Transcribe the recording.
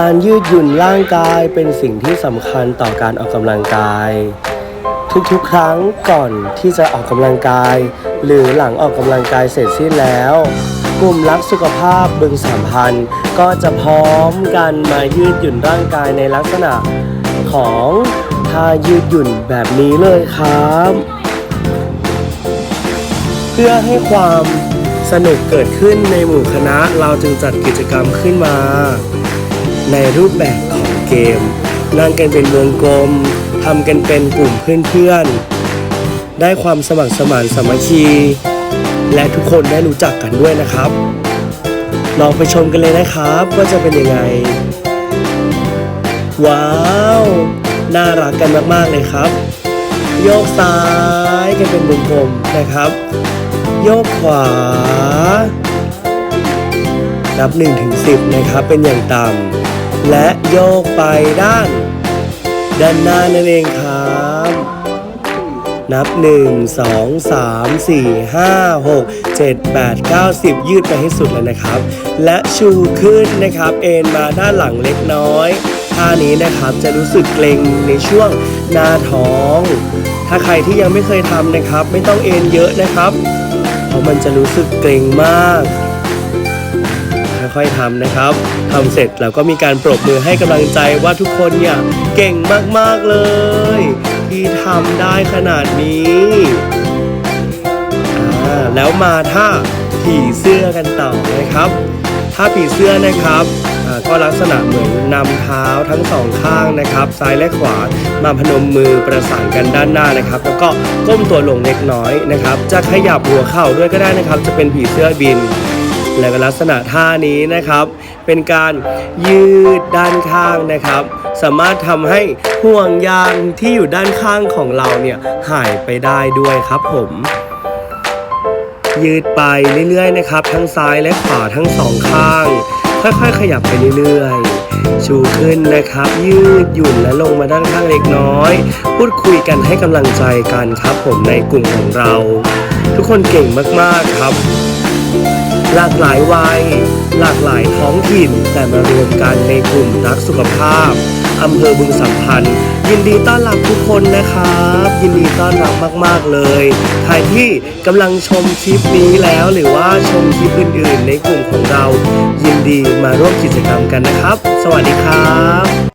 การยืดหยุ่นร่างกายเป็นสิ่งที่สำคัญต่อการออกกำลังกาย ทุกๆ ครั้งก่อนที่จะออกกำลังกาย หรือหลังออกกำลังกายเสร็จสิ้นแล้ว กลุ่มรักสุขภาพบึงสามพันธ์ก็จะพร้อมกันมายืดหยุ่นร่างกายในลักษณะของท่ายืดหยุ่นแบบนี้เลยครับ เพื่อให้ความสนุกเกิดขึ้นในหมู่คณะเราจึงจัดกิจกรรมขึ้นมา ในรูปแบบของเกม นั่งกันเป็นวงกลมทำกันเป็นกลุ่มเพื่อนๆ ได้ความสมัครสมานสามัคคี และทุกคนได้รู้จักกันด้วยนะครับ ลองไปชมกันเลยนะครับว่าจะเป็นยังไง ว้าว น่ารักกันมากๆเลยครับ โยกซ้ายกันเป็นวงกลมนะครับ โยกขวา นับ1ถึง10 นะครับเป็นอย่างต่ำ และโยกไปด้าน ด้านหน้านั่นเองครับ นับ 1 2 3 4 5 6 7 8 9 10 ยืดไปให้สุดเลยนะครับ และชูขึ้นนะครับ เอ็นมาด้านหลังเล็กน้อยท่านี้นะครับจะรู้สึกเกร็งในช่วงหน้าท้อง ถ้าใครที่ยังไม่เคยทำนะครับ ไม่ต้องเอ็นเยอะนะครับ เพราะมันจะรู้สึกเกร็งมาก ค่อยๆทำนะครับทำเสร็จแล้วก็มีการปรบมือให้กำลังใจว่าทุกคนเนี่ยเก่งมากๆเลย ที่ทำได้ขนาดนี้แล้วมาท่าผีเสื้อกันต่อนะครับท่าผีเสื้อนะครับก็ลักษณะเหมือนนำเท้าทั้งสองข้างนะครับ ซ้ายและขวามาพนมมือประสานกันด้านหน้านะครับ แล้วก็ก้มตัวลงเล็กน้อยนะครับ จะขยับหัวเข่าด้วยก็ได้นะครับ จะเป็นผีเสื้อบิน และก็ลักษณะท่านี้นะครับ เป็นการยืดด้านข้างนะครับ สามารถทำให้ห่วงยางที่อยู่ด้านข้างของเราเนี่ยหายไปได้ด้วยครับผมยืดไปเรื่อยๆนะครับ ทั้งซ้ายและขวาทั้งสองข้าง ค่อยๆ ขยับไปเรื่อยๆ ชูขึ้นนะครับ ยืดหยุ่นและลงมาด้านข้างเล็กน้อย พูดคุยกันให้กำลังใจกันครับผมในกลุ่มของเรา ทุกคนเก่งมากๆครับากหลายวัย หลากหลายท้องถิ่นแต่มารวมกันในกลุ่มรักสุขภาพอำเภอบึงสัมพันธ์ ยินดีต้อนรับทุกคนนะครับ ยินดีต้อนรับมาก ๆ เลย ใครที่กำลังชมคลิปนี้แล้วหรือว่าชมคลิปอื่น ๆ ในกลุ่มของเรา ยินดีมาร่วมกิจกรรมกันนะครับ สวัสดีครับ